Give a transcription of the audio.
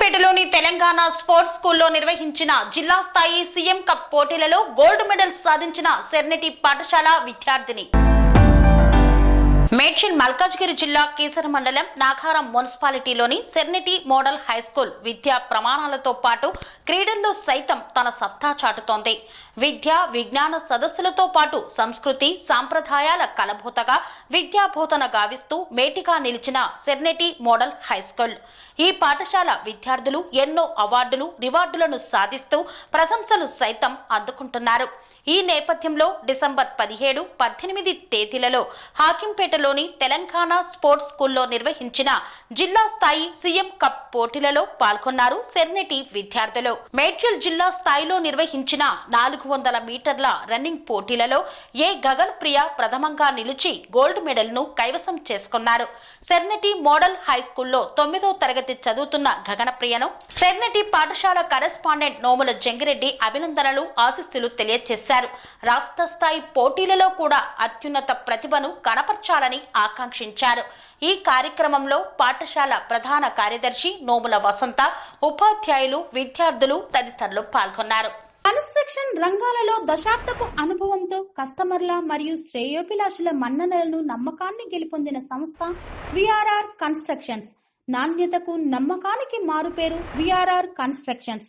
జగ్గంపేటలోని Telangana sports స్కూల్లో నిర్వహించిన జిల్లా స్థాయి సీఎం కప్ పోటీలలో గోల్డ్ మెడల్ సాధించిన సెర్నిటి పాఠశాల విద్యార్థిని. మేడ్చల్ మల్కాజ్గిరి జిల్లా కీసర మండలం నాగారం మున్సిపాలిటీలోని సెర్నిటీ మోడల్ హై స్కూల్ విద్యా ప్రమాణాలతో పాటు క్రీడల్లో సైతం తన సత్తా చాటుతోంది. విద్య విజ్ఞాన సదస్సులతో పాటు సంస్కృతి సాంప్రదాయాల కలబోతగా విద్యాబోధన గావిస్తూ మేటిగా నిలిచిన సెర్నిటీ మోడల్ హై స్కూల్. ఈ పాఠశాల విద్యార్థులు ఎన్నో అవార్డులు రివార్డులను సాధిస్తూ ప్రశంసలు సైతం అందుకుంటున్నారు. ఈ నేపథ్యంలో డిసెంబర్ పదిహేడు పద్దెనిమిది తేదీలలో హాకింపేటలోని తెలంగాణ స్పోర్ట్స్ స్కూల్లో నిర్వహించిన జిల్లా స్థాయి సీఎం కప్ పోటీలలో పాల్గొన్నారు సెర్నెటి విద్యార్థులు. మేడ్చల్ జిల్లా స్థాయిలో నిర్వహించిన నాలుగు వందల మీటర్ల రన్నింగ్ పోటీలలో ఏ గగన్ ప్రియ ప్రథమంగా నిలిచి గోల్డ్ మెడల్ను కైవసం చేసుకున్నారు. సెర్నెటి మోడల్ హై స్కూల్లో తొమ్మిదో తరగతి చదువుతున్న గగనప్రియను సెర్నెటి పాఠశాల కరెస్పాండెంట్ నోముల జంగిరెడ్డి అభినందనలు ఆశిస్తులు తెలియజేశారు రాష్ట్ర స్థాయి పోటీలలో కూడా అత్యున్నత ప్రతిభను కనపర్చాలని ఆకాంక్షించారు. ఈ కార్యక్రమంలో పాఠశాల ప్రధాన కార్యదర్శి నోముల వసంత ఉపాధ్యాయులు విద్యార్థులు తదితరులు పాల్గొన్నారు. కన్స్ట్రక్షన్ రంగాలలో దశాబ్దపు అనుభవంతో కస్టమర్ల మరియు శ్రేయోభిలాషుల మన్ననలను నమ్మకాన్ని గెలుపొందిన సంస్థ విఆర్ఆర్ కన్స్ట్రక్షన్స్. నాణ్యతకు నమ్మకానికి మారుపేరు VRR constructions.